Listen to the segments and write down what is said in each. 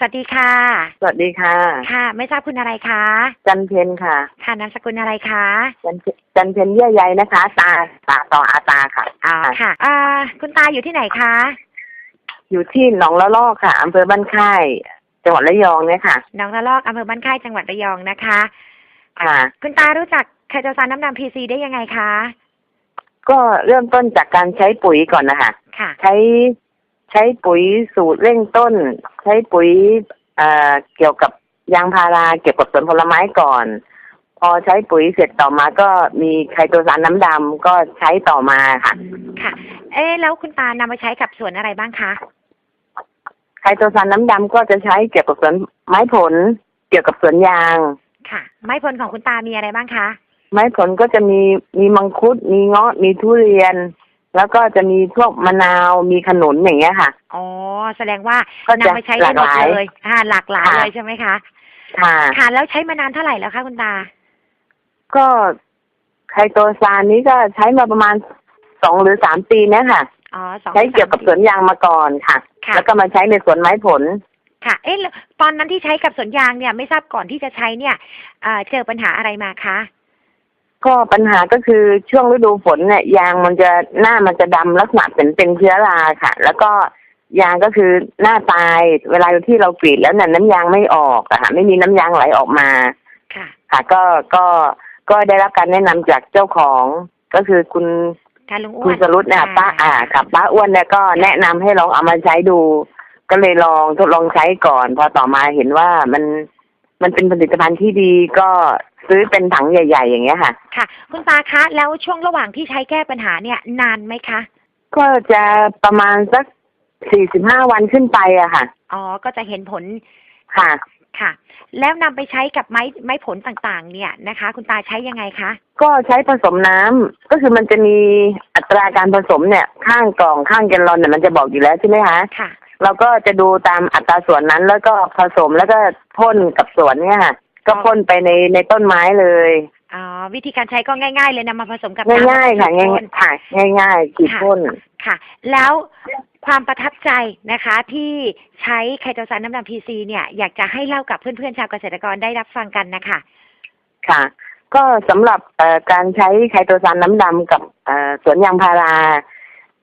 สวัสดีค่ะ สวัสดีค่ะ ค่ะ ไม่ทราบคุณอะไรคะ จันเพนค่ะ ค่ะนามสกุลอะไรคะ จันเพจันเพนเยื่อใยนะคะ ตาตาต่ออาตาค่ะอ๋อค่ะอ่าคุณตาอยู่ที่ไหนคะ อยู่ที่หนองละลอกค่ะอำเภอบ้านค่าย จังหวัดระยองเนี่ยค่ะ หนองระลอกอำเภอบ้านค่ายจังหวัดระยองนะคะ ค่ะ คุณตารู้จักไคโตซานน้ำดำพีซีได้ยังไงคะ ก็เริ่มต้นจากการใช้ปุ๋ยก่อนนะคะ ค่ะ ใช้ ใช้ปุ๋ยสูตรเร่งต้น ใช้ปุ๋ยเอ่อเกี่ยวกับยางพาราเกี่ยวกับสวนผลไม้ก่อน พอใช้ปุ๋ยเสร็จต่อมาก็มีไคโตซานน้ำดำก็ใช้ต่อมาค่ะ ค่ะ เอ๊ะแล้วคุณตานำมาใช้กับสวนอะไรบ้างคะไคโตซานน้ำดำก็จะใช้เกี่ยวกับสวนไม้ผล เกี่ยวกับสวนยาง ค่ะ ไม้ผลของคุณตามีอะไรบ้างคะ ไม้ผลก็จะมีมีมังคุดมีเงาะมีทุเรียน แล้วก็จะมีพวกมะนาวมีขนุนอย่างเงี้ยค่ะ อ๋อ แสดงว่าก็จะนำมาใช้ได้หมดหลากหลายเลยอ่าหลากหลายค่ะ เลยใช่ไหมคะ ค่ะ ค่ะ แล้วใช้มานานเท่าไหร่แล้วคะคุณตา ก็ไคโตซานนี้ก็ใช้มาประมาณสองหรือสามปีเนี่ยค่ะ อ๋อสองใช้เกี่ยวกับสวนยางมาก่อนค่ะ ค่ะ แล้วก็มาใช้ในสวนไม้ผล ค่ะ เอ๊ะแล้วตอนนั้นที่ใช้กับสวนยางเนี่ยไม่ทราบก่อนที่จะใช้เนี่ยเอ่อเจอปัญหาอะไรมาคะ ก็ปัญหาก็คือช่วงฤดูฝนเนี่ย ยางมันจะหน้ามันจะดำลักษณะเป็นเป็นเชื้อราค่ะ แล้วก็ยางก็คือหน้าตายเวลาที่เรากรีดแล้วเนี่ยน้ำยางไม่ออกอะค่ะไม่มีน้ำยางไหลออกมา ค่ะ ค่ะ ก็ก็ก็ได้รับการแนะนำจากเจ้าของก็คือคุณค่ะลุงอ้วนคุณสรุตเนี่ยป้าอ่ากับป้าอ้วนเนี่ยก็แนะนำให้ลองเอามาใช้ดู ก็เลยลองทดลองใช้ก่อน พอต่อมาเห็นว่ามันมันเป็นผลิตภัณฑ์ที่ดีก็ ซื้อเป็นถังใหญ่ ๆ อย่างเงี้ยค่ะ ค่ะ คุณตาคะ แล้วช่วงระหว่างที่ใช้แก้ปัญหาเนี่ยนานไหมคะ ก็จะประมาณสักสี่สิบห้าวันขึ้นไปอะค่ะ อ๋อ ก็จะเห็นผลค่ะ ค่ะ แล้วนำไปใช้กับไม้ไม้ผลต่างๆ เนี่ยนะคะ คุณตาใช้ยังไงคะ ก็ใช้ผสมน้ำก็คือมันจะมีอัตราการผสมเนี่ย ข้างกล่องข้างแกลลอนเนี่ยมันจะบอกอยู่แล้วใช่ไหมคะค่ะ เราก็จะดูตามอัตราส่วนนั้นแล้วก็ผสมแล้วก็พ่นกับสวนเนี่ยค่ะ ก็พ่นไปในในต้นไม้เลยอ๋อวิธีการใช้ก็ง่าย ๆ เลยนำมาผสมกับน้ำง่ายๆค่ะแล้วง่ายก็ฉีดพ่นๆค่ะง่ายๆขีดพ่นค่ะ แล้วความประทับใจนะคะ ที่ใช้ไคโตซานน้ำดำพีซีเนี่ยอยากจะให้เล่ากับเพื่อนๆชาวเกษตรกรได้รับฟังกันนะคะค่ะ ก็สำหรับเอ่อการใช้ไคโตซานน้ำดำกับเอ่อสวนยางพารา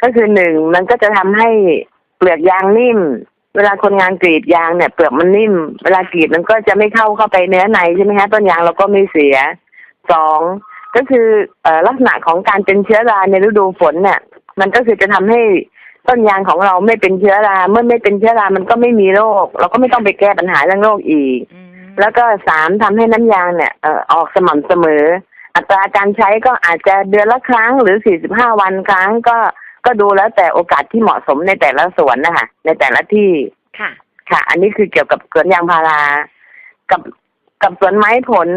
ก็คือหนึ่งมันก็จะทำให้เปลือกยางนิ่ม เวลาคนงานกรีดยางเนี่ยเปลือกมันนิ่ม เวลากรีดมันก็จะไม่เข้าเข้าไปเนื้อในใช่ไหมคะต้นยางเราก็ไม่เสียสองก็คือเอ่อลักษณะของการเป็นเชื้อราในฤดูฝนเนี่ย มันก็คือจะทำให้ต้นยางของเราไม่เป็นเชื้อรา เมื่อไม่เป็นเชื้อรามันก็ไม่มีโรค เราก็ไม่ต้องไปแก้ปัญหาเรื่องโรคอีกอืมแล้วก็สามทำให้น้ำยางเนี่ยเอ่อออกสม่ำเสมอ อัตราการใช้ก็อาจจะเดือนละครั้งหรือสี่สิบห้าวันครั้งก็ ก็ดูแล้วแต่โอกาสที่เหมาะสมในแต่ละสวนนะคะในแต่ละที่ค่ะ ค่ะ อันนี้คือเกี่ยวกับสวนยางพารา กับกับสวนไม้ผล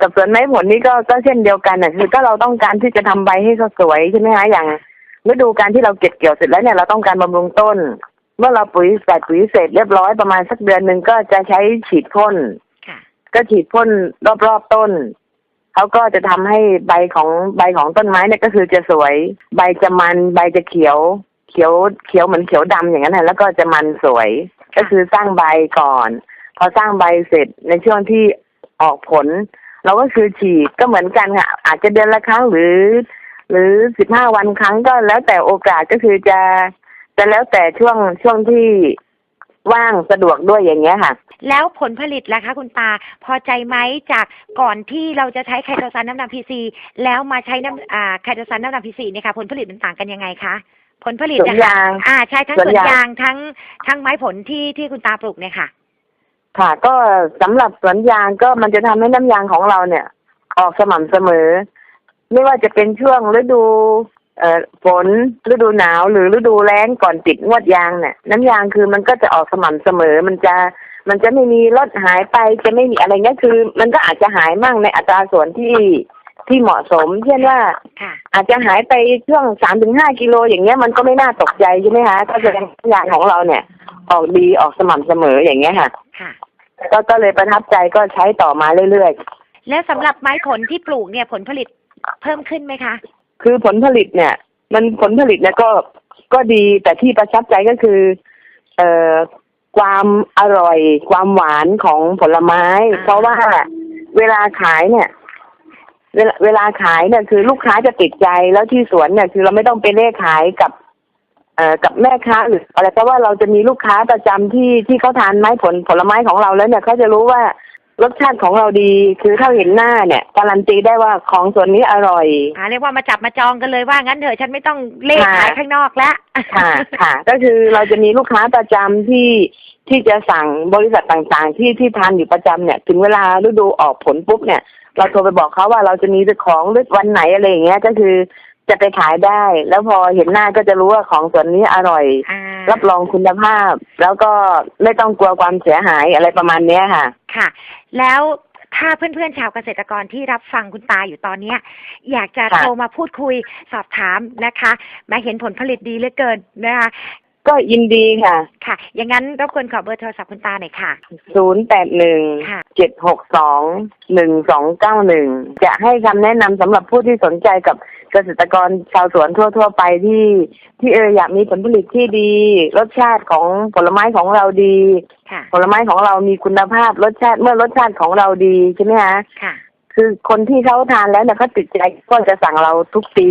กับสวนไม้ผลนี่ก็ก็เช่นเดียวกันนะคือก็เราต้องการที่จะทำใบให้เขาสวยใช่ไหมคะอย่างฤดูการที่เราเก็บเกี่ยวเสร็จแล้วเนี่ยเราต้องการบำรุงต้น เมื่อเราปุ๋ยใส่ปุ๋ยเสร็จเรียบร้อยประมาณสักเดือนหนึ่งก็จะใช้ฉีดพ่นค่ะก็ฉีดพ่นรอบๆต้น เขาก็จะทำให้ใบของใบของต้นไม้เนี่ยก็คือจะสวย ใบจะมันใบจะเขียว เขียวเขียวเหมือนเขียวดำอย่างนั้นนะแล้วก็จะมันสวย ก็คือสร้างใบก่อน พอสร้างใบเสร็จในช่วงที่ออกผล เราก็คือฉีดก็เหมือนกันค่ะ อาจจะเดือนละครั้งหรือ หรือสิบห้าวันครั้งก็แล้วแต่โอกาสก็คือจะจะแล้วแต่ช่วงช่วงที่ว่างสะดวกด้วยอย่างเงี้ยค่ะ แล้วผลผลิตล่ะคะคุณตาพอใจไหมจากก่อนที่เราจะใช้ไคโตซานน้ำดำพีซีแล้วมาใช้น้ำอ่าไคโตซานน้ำดำพีซีเนี่ยค่ะผลผลิตมันต่างกันยังไงคะผลผลิตสวนนะคะยางอ่าใช่ทั้งสสวนวนยาง ยางทั้งทั้งไม้ผลที่ที่คุณตาปลูกเนี่ยค่ะ ค่ะ ก็สำหรับสวนยางก็มันจะทำให้น้ำยางของเราเนี่ย ออกสม่ำเสมอ ไม่ว่าจะเป็นช่วงฤดู เอ่อฝนฤดูหนาวหรือฤดูแล้งก่อนติดงวดยางเนี่ยน้ำยางคือมันก็จะออกสม่ำเสมอ มันจะ มันจะไม่มีลดหายไปจะไม่มีอะไรเงี้ยคือ มันก็อาจจะหายมั่งในอัตราส่วนที่ที่เหมาะสม เช่นว่าค่ะอาจจะหายไปช่วงสามถึงห้ากิโลอย่างเงี้ยมันก็ไม่น่าตกใจใช่ไหมคะก็แสดงว่าน้ำยางของเราเนี่ย ออกดีออกสม่ำเสมออย่างเงี้ยค่ะค่ะก็ก็เลยประทับใจก็ใช้ต่อมาเรื่อยแล้วสำหรับไม้ผลที่ปลูกเนี่ยผลผลิตเพิ่มขึ้นไหมคะๆคือผลผลิตเนี่ย มันผลผลิตเนี่ยก็ก็ดีแต่ที่ประทับใจก็คือ เอ่อ ความอร่อย ความหวานของผลไม้อ่าเพราะว่าเวลาขายเนี่ย เวลาเวลาขายเนี่ยคือลูกค้าจะติดใจแล้วที่สวนเนี่ยคือเราไม่ต้องไปเลขขายกับเอ่อกับแม่ค้าหรืออะไรเพราะว่าเราจะมีลูกค้าประจำที่ที่เขาทานไม้ผลผลไม้ของเราแล้วเนี่ยเขาจะรู้ว่า รสชาติของเราดีคือถ้าเห็นหน้าเนี่ยการันตีได้ว่าของส่วนนี้อร่อย อ่าเรียกว่ามาจับมาจองกันเลยว่างั้นเถอะฉันไม่ต้องเลขค่ะขายข้างนอกแล้วค่ะค่ะ ก็คือเราจะมีลูกค้าประจำที่ที่จะสั่งบริษัทต่างๆ ที่ที่ทานอยู่ประจำเนี่ย ถึงเวลาฤดูออกผลปุ๊บเนี่ย เราโทรไปบอกเขาว่าเราจะมีของหรือวันไหนอะไรอย่างเงี้ย ก็คือ จะไปขายได้ แล้วพอเห็นหน้าก็จะรู้ว่าของส่วนนี้อร่อยอ่ารับรองคุณภาพ แล้วก็ไม่ต้องกลัวความเสียหายอะไรประมาณเนี้ยค่ะ ค่ะ แล้วถ้าเพื่อนๆชาวเกษตรกรที่รับฟังคุณตาอยู่ตอนเนี้ย อยากจะค่ะโทรมาพูดคุยสอบถามนะคะมาเห็นผลผลิตดีเหลือเกินนะคะ ก็ยินดีค่ะ ค่ะ อย่างนั้นรบกวนขอเบอร์โทรศัพท์คุณตาหน่อยค่ะ ศูนย์แปดหนึ่งค่ะเจ็ดหกสองหนึ่งสองเก้าหนึ่งจะให้คำแนะนำสำหรับผู้ที่สนใจกับเกษตรกรชาวสวนทั่ว ๆ ไปที่ ที่เอออยากมีผลผลิตที่ดี รสชาติของผลไม้ของเราดี ค่ะ ผลไม้ของเรามีคุณภาพรสชาติเมื่อรสชาติของเราดีใช่ไหมคะค่ะ คือคนที่เขาทานแล้วเนี่ยเขาติดใจก็จะสั่งเราทุกปี